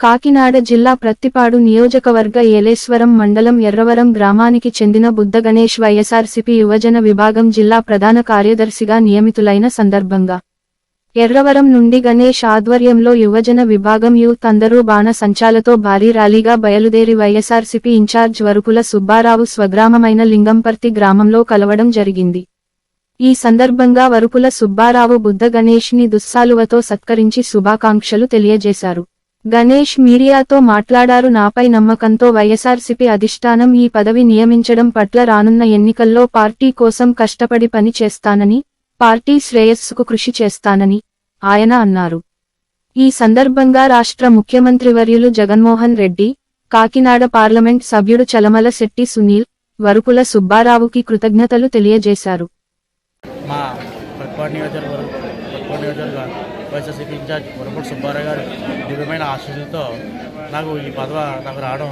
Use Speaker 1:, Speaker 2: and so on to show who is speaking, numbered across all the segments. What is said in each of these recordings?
Speaker 1: కాకినాడ జిల్లా ప్రత్తిపాడు నియోజకవర్గ ఏలేశ్వరం మండలం ఎర్రవరం గ్రామానికి చెందిన బుద్ధ గణేష్ యువజన విభాగం జిల్లా ప్రధాన కార్యదర్శిగా నియమితులైన సందర్భంగా. ఎర్రవరం నుండి గణేష్ ఆధ్వర్యంలో యువజన విభాగం యూత్ అందరూ బాణ సంచాలతో భారీ ర్యాలీగా బయలుదేరి వైఎస్ఆర్సిపి ఇన్ఛార్జ్ వరుపుల సుబ్బారావు స్వగ్రామమైన లింగంపర్తి గ్రామంలో కలవడం జరిగింది. ఈ సందర్భంగా వరుపుల సుబ్బారావు బుద్ధ గణేష్ని దుస్సాలువతో సత్కరించి శుభాకాంక్షలు తెలియజేశారు. గణేష్ మీడియాతో మాట్లాడారు. నాపై నమ్మకంతో వైఎస్ఆర్సిపి అధిష్టానం ఈ పదవి నియమించడం పట్ల రానున్న ఎన్నికల్లో పార్టీ కోసం కష్టపడి పని చేస్తానని పార్టీ శ్రేయస్సుకు కృషి చేస్తానని ఆయన అన్నారు. ఈ సందర్భంగా రాష్ట్ర ముఖ్యమంత్రి వర్యులు జగన్మోహన్ రెడ్డి కాకినాడ పార్లమెంట్ సభ్యుడు చలమల శెట్టి సునీల్ వరుపుల సుబ్బారావుకి కృతజ్ఞతలు తెలియజేశారు.
Speaker 2: మా వైఎస్ఆర్సీపీ ఇన్ఛార్జ్ మురపూడి సుబ్బారావు గారు దివ్యమైన ఆశీస్సులతో నాకు ఈ పదవ నాకు రావడం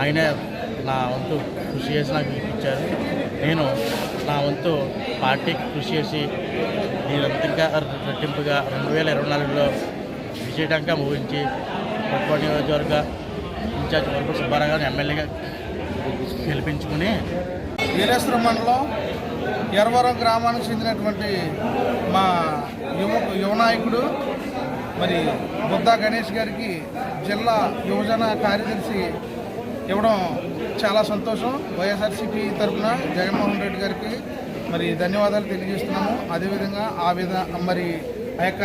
Speaker 2: ఆయనే నా వంతు కృషి చేసి నాకు ఇప్పించారు నేను నా వంతు పార్టీకి కృషి చేసి నేనంత ఇంకా రెట్టింపుగా రెండు వేల ఇరవై నాలుగులో విజయటంగా ముగించి పట్పాడు నియోజకవర్గ ఇన్ఛార్జ్ మురపూడి సుబ్బారావు గారిని ఎమ్మెల్యేగా గెలిపించుకుని
Speaker 3: వీరేశ్వర మండలం ఎర్వరం గ్రామానికి చెందినటువంటి మా యువ యువనాయకుడు మరి బుద్ధా గణేష్ గారికి జిల్లా యువజన కార్యదర్శి ఇవ్వడం చాలా సంతోషం. వైఎస్ఆర్సీపీ తరఫున జగన్మోహన్ రెడ్డి గారికి మరి ధన్యవాదాలు తెలియజేస్తున్నాము. అదేవిధంగా ఆ విధ మరి ఆ యొక్క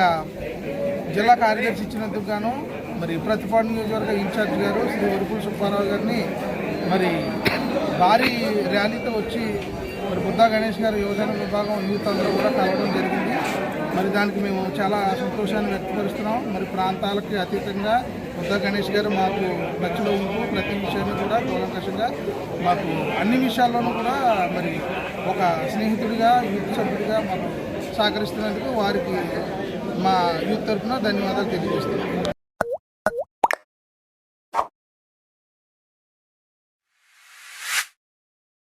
Speaker 3: జిల్లా కార్యదర్శి ఇచ్చినందుకు గాను మరి ప్రతిపాడు నియోజకవర్గ ఇన్ఛార్జ్ గారు శ్రీ వరుపుల సుబ్బారావు గారిని మరి భారీ ర్యాలీతో వచ్చి మరి బుద్ధా గణేష్ గారు యువజన విభాగం యూత్ అందరూ కూడా కలవడం జరిగింది. మరి దానికి మేము చాలా సంతోషాన్ని వ్యక్తపరుస్తున్నాం. మరి ప్రాంతాలకి అతీతంగా బుద్ధా గణేష్ గారు మాకు మధ్యలో ఉంటూ ప్రతి విషయాన్ని కూడా కూలంకషంగా మాకు అన్ని విషయాల్లోనూ కూడా మరి ఒక స్నేహితుడిగా యూత్ సభ్యుడిగా మాకు సహకరిస్తున్నందుకు వారికి మా యూత్ తరఫున ధన్యవాదాలు తెలియజేస్తున్నాం.